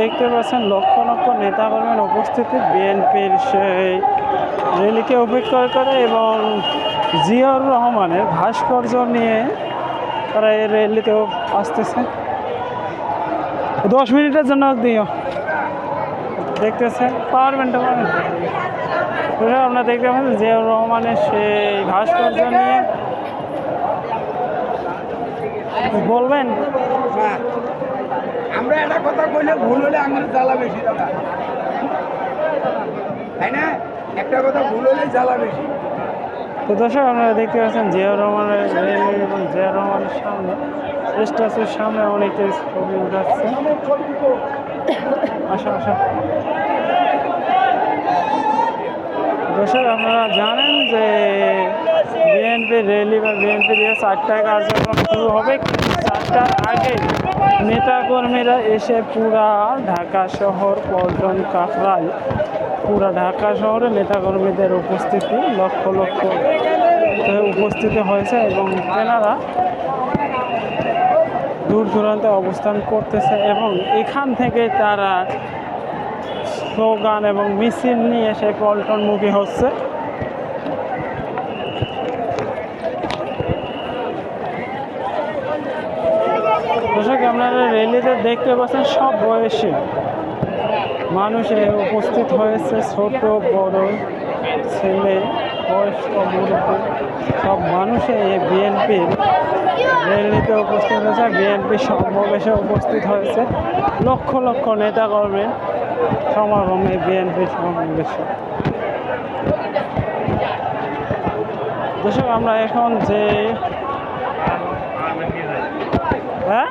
দেখতে পাচ্ছেন লক্ষ লক্ষ নেতাকর্মীর উপস্থিতি। বিএনপির সেই র্যালিকে উপেক্ষা করে এবং জিয়াউর রহমানের ভাস্কর্য নিয়ে তারা এই র্যালিতেও আসতেছে দশ মিনিটের জন্য দিও। দেখতেছেন, পারবেন বুঝলেন আপনারা দেখতে পাচ্ছেন জিয়াউর রহমানের সেই ভাস্কর্য নিয়ে। বলবেন? না। আমরা একটা কথা কইলে ভুল হলে আমার জ্বালা বেশি দাদা। তাই না? একটা কথা ভুল হলে জ্বালা বেশি। তো দর্শক আপনারা দেখতে পাচ্ছেন জিয়াউর রহমানের এবং জিয়াউর রহমানের সামনে স্ট্যাচুর সামনে অনেকে ছবি উঠাচ্ছে। আসা আসা। দর্শক, আপনারা জানেন যে বিএনপি র্যালি বা বিএনপি দিয়ে চারটায় কার্যক্রম শুরু হবে। চারটার আগে নেতাকর্মীরা এসে পুরা ঢাকা শহর, পল্টন কাকরাই পুরা ঢাকা শহরে নেতাকর্মীদের উপস্থিতি লক্ষ লক্ষ উপস্থিতি হয়েছে এবং তেনারা দূর দূরান্তে অবস্থান করতেছে এবং এখান থেকে তারা স্লোগান এবং মিছিল নিয়ে সে পল্টনমুখী হচ্ছে। দর্শক, আপনারা রেলিতে দেখতে পাচ্ছেন সব বয়সী মানুষে উপস্থিত হয়েছে, ছোট, বড়, ছেলে, বয়স্ক মুরব্বী সব মানুষে এই বিএনপির রেলিতে উপস্থিত হয়েছে। বিএনপি সমাবেশে উপস্থিত হয়েছে লক্ষ লক্ষ নেতাকর্মীর সমাগমে বিএনপি সমাবেশে। দর্শক আমরা এখন যে হ্যাঁ?